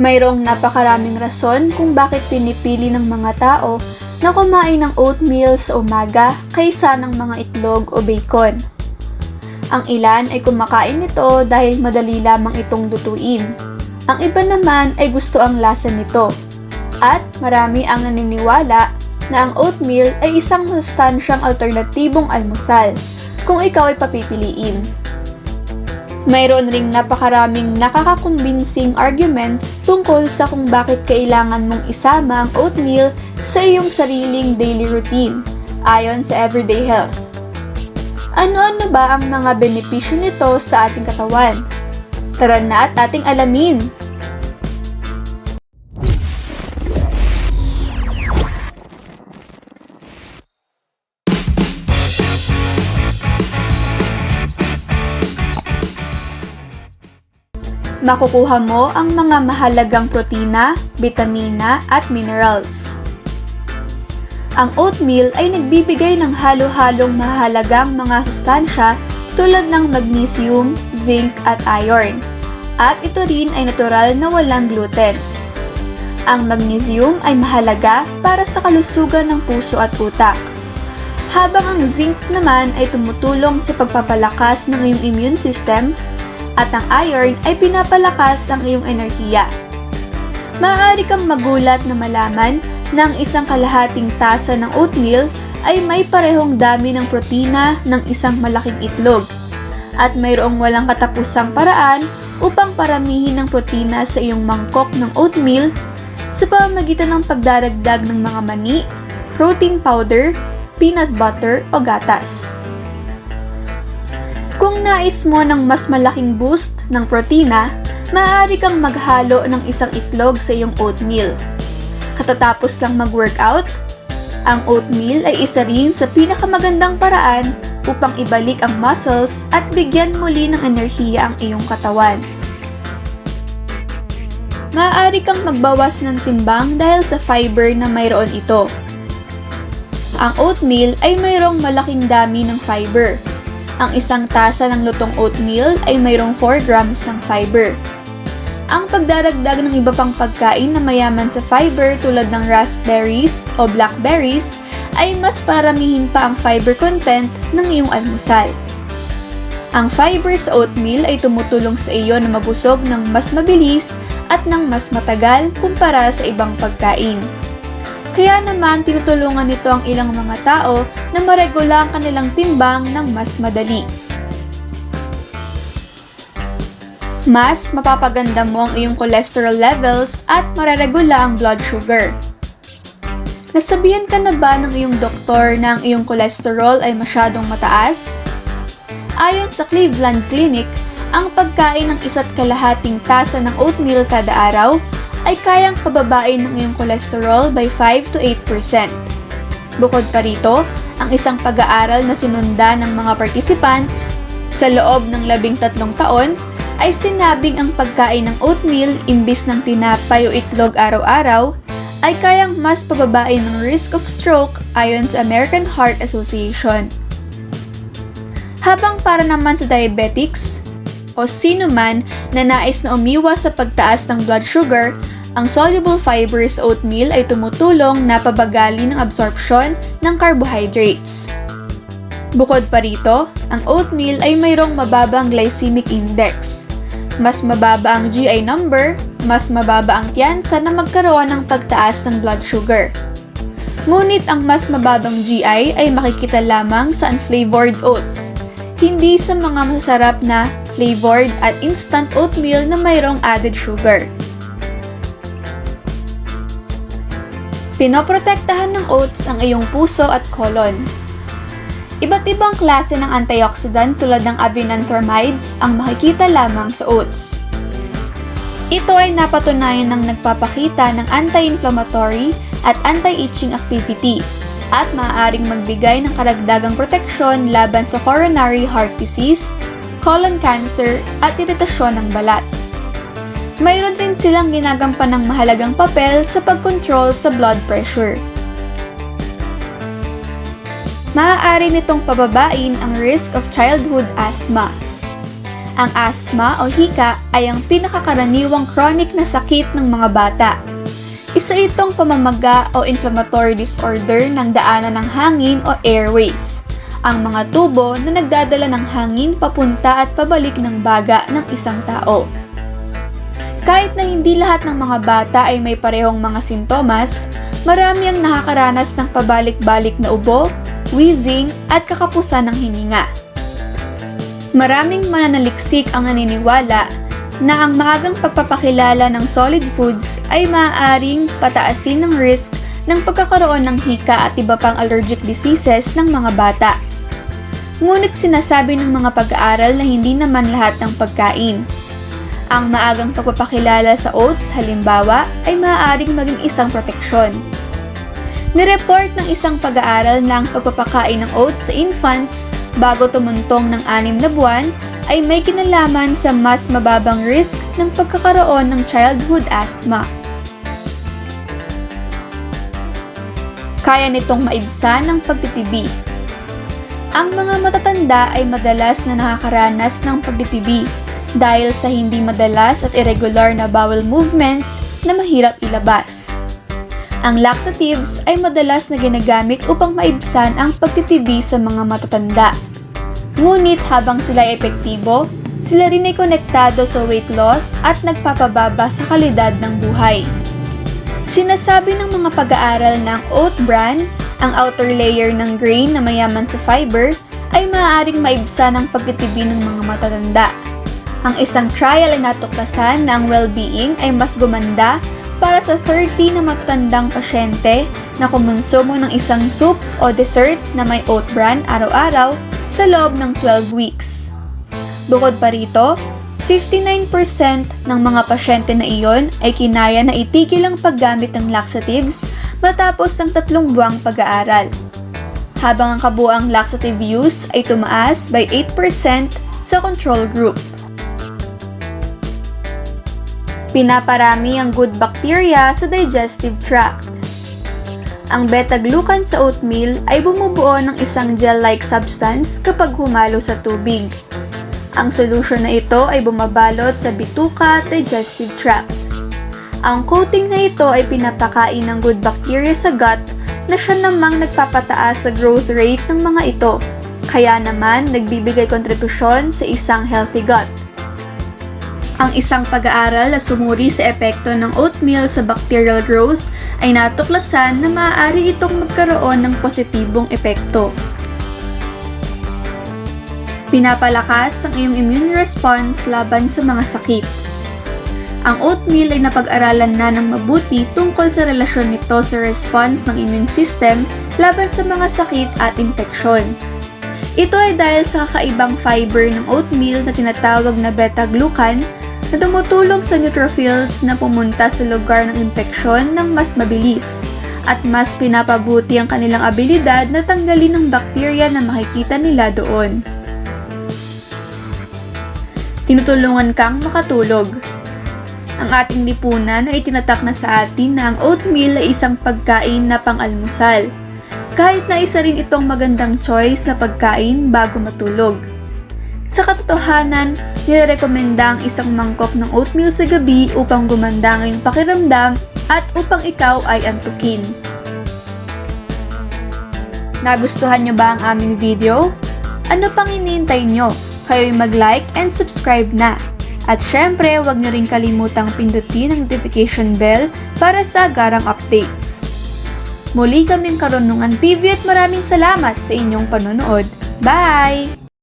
Mayroong napakaraming rason kung bakit pinipili ng mga tao na kumain ng oatmeal sa umaga kaysa ng mga itlog o bacon. Ang ilan ay kumakain nito dahil madali lamang itong lutuin. Ang iba naman ay gusto ang lasa nito. At marami ang naniniwala na ang oatmeal ay isang sustansyang alternatibong almusal kung ikaw ay papipiliin. Mayroon ring napakaraming nakakakumbinsing arguments tungkol sa kung bakit kailangan mong isama ang oatmeal sa iyong sariling daily routine ayon sa Everyday Health. Ano-ano ba ang mga benepisyo nito sa ating katawan? Tara na at ating alamin! Makukuha mo ang mga mahalagang protina, bitamina at minerals. Ang oatmeal ay nagbibigay ng halo-halong mahalagang mga sustansya tulad ng magnesium, zinc at iron. At ito rin ay natural na walang gluten. Ang magnesium ay mahalaga para sa kalusugan ng puso at utak. Habang ang zinc naman ay tumutulong sa pagpapalakas ng iyong immune system at ang iron ay pinapalakas ang iyong enerhiya. Maaari kang magulat na malaman na ang isang kalahating tasa ng oatmeal ay may parehong dami ng protina ng isang malaking itlog at mayroong walang katapusang paraan upang paramihin ang protina sa iyong mangkok ng oatmeal sa pamamagitan ng pagdaragdag ng mga mani, protein powder, peanut butter o gatas. Kung nais mo ng mas malaking boost ng protina, maaari kang maghalo ng isang itlog sa iyong oatmeal. Katatapos lang mag-workout, ang oatmeal ay isa rin sa pinakamagandang paraan upang ibalik ang muscles at bigyan muli ng enerhiya ang iyong katawan. Maaari kang magbawas ng timbang dahil sa fiber na mayroon ito. Ang oatmeal ay mayroong malaking dami ng fiber, ang isang tasa ng lutong oatmeal ay mayroong 4 grams ng fiber. Ang pagdaragdag ng iba pang pagkain na mayaman sa fiber tulad ng raspberries o blackberries ay mas paramihin pa ang fiber content ng iyong almusal. Ang fiber sa oatmeal ay tumutulong sa iyo na mabusog ng mas mabilis at ng mas matagal kumpara sa ibang pagkain. Kaya naman tinutulungan nito ang ilang mga tao na maregula ang kanilang timbang ng mas madali. Mas mapapaganda mo ang iyong cholesterol levels at mareregula ang blood sugar. Nasabihan ka na ba ng iyong doktor na ang iyong cholesterol ay masyadong mataas? Ayon sa Cleveland Clinic, ang pagkain ng isa't kalahating tasa ng oatmeal kada araw ay kayang pababain ng iyong cholesterol by 5 to 8%. Bukod pa rito, ang isang pag-aaral na sinundan ng mga participants sa loob ng labing tatlong taon ay sinabing ang pagkain ng oatmeal imbis ng tinapay o itlog araw-araw ay kayang mas pababain ng risk of stroke ayon sa American Heart Association. Habang para naman sa diabetics, o sino man na nais na umiwas sa pagtaas ng blood sugar, ang soluble fibers oatmeal ay tumutulong na pabagalin ang absorption ng carbohydrates. Bukod pa rito, ang oatmeal ay mayroong mababang glycemic index. Mas mababa ang GI number, mas mababa ang tiyansa na magkaroon ng pagtaas ng blood sugar. Ngunit ang mas mababang GI ay makikita lamang sa unflavored oats, hindi sa mga masasarap na flavored at instant oatmeal na mayroong added sugar. Pinoprotektahan ng oats ang iyong puso at colon. Iba't ibang klase ng antioxidant tulad ng avenanthramides ang makikita lamang sa oats. Ito ay napatunayan ng nagpapakita ng anti-inflammatory at anti-itching activity at maaaring magbigay ng karagdagang proteksyon laban sa coronary heart disease, colon cancer at iritasyon ng balat. Mayroon rin silang ginagampan ng mahalagang papel sa pagkontrol sa blood pressure. Maaari nitong pababain ang risk of childhood asthma. Ang asthma o hika ay ang pinakakaraniwang chronic na sakit ng mga bata. Isa itong pamamaga o inflammatory disorder ng daanan ng hangin o airways. Ang mga tubo na nagdadala ng hangin papunta at pabalik ng baga ng isang tao. Kahit na hindi lahat ng mga bata ay may parehong mga sintomas, marami ang nakakaranas ng pabalik-balik na ubo, wheezing at kakapusan ng hininga. Maraming mananaliksik ang naniniwala na ang maagang pagpapakilala ng solid foods ay maaaring pataasin ng risk ng pagkakaroon ng hika at iba pang allergic diseases ng mga bata. Ngunit sinasabi ng mga pag-aaral na hindi naman lahat ng pagkain. Ang maagang pagpapakilala sa oats halimbawa ay maaaring maging isang proteksyon. Nireport ng isang pag-aaral na ang pagpapakain ng oats sa infants bago tumuntong ng anim na buwan ay may kinalaman sa mas mababang risk ng pagkakaroon ng childhood asthma. Kaya nitong maibsan ng pagtitibi. Ang mga matatanda ay madalas na nakakaranas ng pagtitibi dahil sa hindi madalas at irregular na bowel movements na mahirap ilabas. Ang laxatives ay madalas na ginagamit upang maibsan ang pagtitibi sa mga matatanda. Ngunit habang sila ay epektibo, sila rin ay konektado sa weight loss at nagpapababa sa kalidad ng buhay. Sinasabi ng mga pag-aaral ng oat bran, ang outer layer ng grain na mayaman sa fiber, ay maaaring maibsan ang pagtitibi ng mga matatanda. Ang isang trial ay natuklasan na ang well-being ay mas gumanda para sa 30 na matatandang pasyente na kumonsumo ng isang soup o dessert na may oat bran araw-araw sa loob ng 12 weeks. Bukod pa rito, 59% ng mga pasyente na iyon ay kinaya na itigil ang paggamit ng laxatives matapos ang tatlong buwang pag-aaral. Habang ang kabuang laxative use ay tumaas by 8% sa control group. Pinaparami ang good bacteria sa digestive tract. Ang beta-glucan sa oatmeal ay bumubuo ng isang gel-like substance kapag humalo sa tubig. Ang solusyon na ito ay bumabalot sa bituka digestive tract. Ang coating na ito ay pinapakain ng good bacteria sa gut na siya namang nagpapataas sa growth rate ng mga ito. Kaya naman nagbibigay kontribusyon sa isang healthy gut. Ang isang pag-aaral na sumuri sa epekto ng oatmeal sa bacterial growth ay natuklasan na maaari itong magkaroon ng positibong epekto. Pinapalakas ang iyong immune response laban sa mga sakit. Ang oatmeal ay napag-aralan na ng mabuti tungkol sa relasyon nito sa response ng immune system laban sa mga sakit at infeksyon. Ito ay dahil sa kakaibang fiber ng oatmeal na tinatawag na beta-glucan na tumutulong sa neutrophils na pumunta sa lugar ng infeksyon ng mas mabilis at mas pinapabuti ang kanilang abilidad na tanggalin ang bakterya na makikita nila doon. Tinutulungan kang makatulog. Ang ating lipunan ay tinatak na sa atin na ang oatmeal ay isang pagkain na pang-almusal. Kahit na isa rin itong magandang choice na pagkain bago matulog. Sa katotohanan, nirekomenda ang isang mangkok ng oatmeal sa gabi upang gumanda ang iyong pakiramdam at upang ikaw ay antukin. Nagustuhan nyo ba ang aming video? Ano pang inintay nyo? Kayo'y mag-like and subscribe na. At syempre, huwag nyo rin kalimutang pindutin ang notification bell para sa agarang updates. Muli kaming Karunungan TV at maraming salamat sa inyong panonood. Bye!